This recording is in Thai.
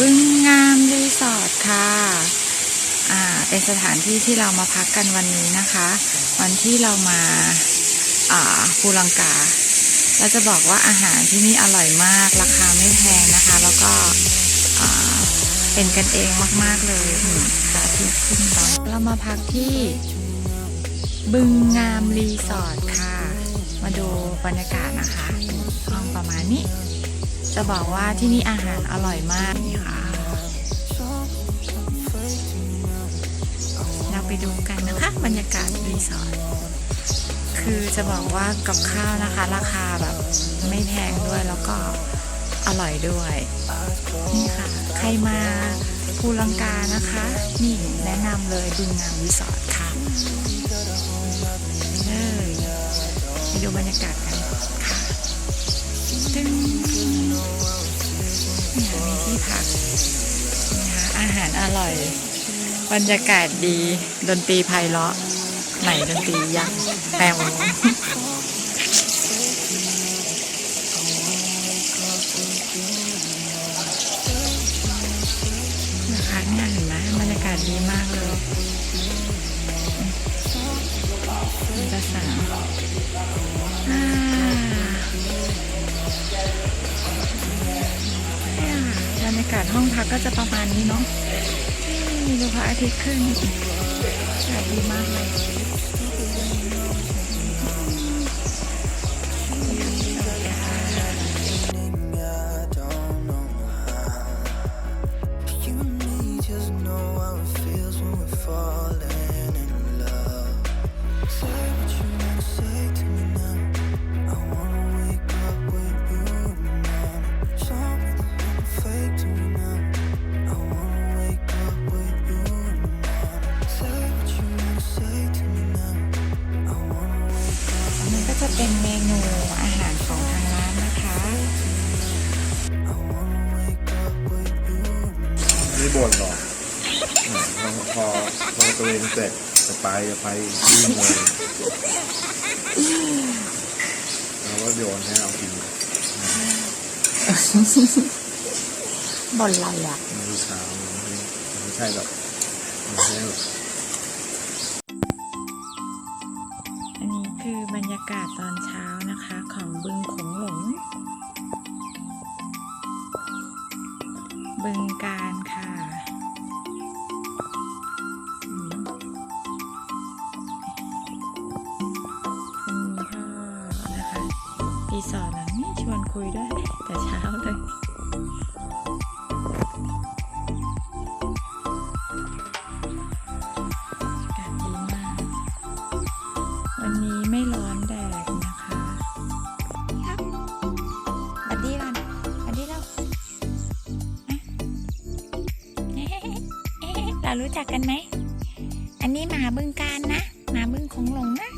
บึงงามรีสอร์ทค่ะ อ่า เป็นสถานที่ที่เรามาพักกันวันนี้นะคะ วันที่เรามา อ่าภูลังกา เราจะบอกว่าอาหารที่นี่อร่อยมาก ราคาไม่แพงนะคะ แล้วก็ อ่า เป็นกันเองมากๆเลยนี่ะอาทิตขึ้นตอนเรามาพักที่ บึงงามรีสอร์ทค่ะ มาดูบรรยากาศนะคะ ห้องประมาณนี้ จะบอกว่าที่นี่อาหารอร่อยมากค่ะเราไปดูกันนะคะบรรยากาศรีสอร์ทคือจะบอกว่ากับข้าวนะคะ ราคาแบบไม่แพงด้วยแล้วก็อร่อยด้วยนี่ค่ะ ใครมาภูลังกานะคะ นี่แนะนำเลยบึงงามรีสอร์ทค่ะเลยไปดูบรรยากาศกันค่ะตึ้ง ที่พักนะคะอาหารอร่อย บรรยากาศดี ดนตรีไพเราะ ไหนดนตรียักษ์แปลวนะคะเนี่ยเห็นไหมบรรยากาศดีมากเลยมันจะสาวากาศห้องพักก็จะประมาณนี้เนาะดูพระอาทิตย์ขึ้นอากาศดีมากเลย จะเป็นเมนูอาหารของทางร้านนะคะ I wanna wake up with you in the ไม่บ่นหรอกพอพอพอตัวเองเสร็จจะไปจะไปวิ่งเลยแล้วก็โยนให้เรากินบ่นอะไรอะมื้อเช้าไม่ใช่แบบไม่ใช่แบบอัน คือบรรยากาศตอนเช้านะคะของบึงขงหลง บึงการค่ะ คุณพ่อนะคะรีสอร์ทหลังนี้ชวนคุยด้วย แต่เช้าเลย รู้จักกันไหม อันนี้หมาบึงการนะ หมาบึงของหลงนะ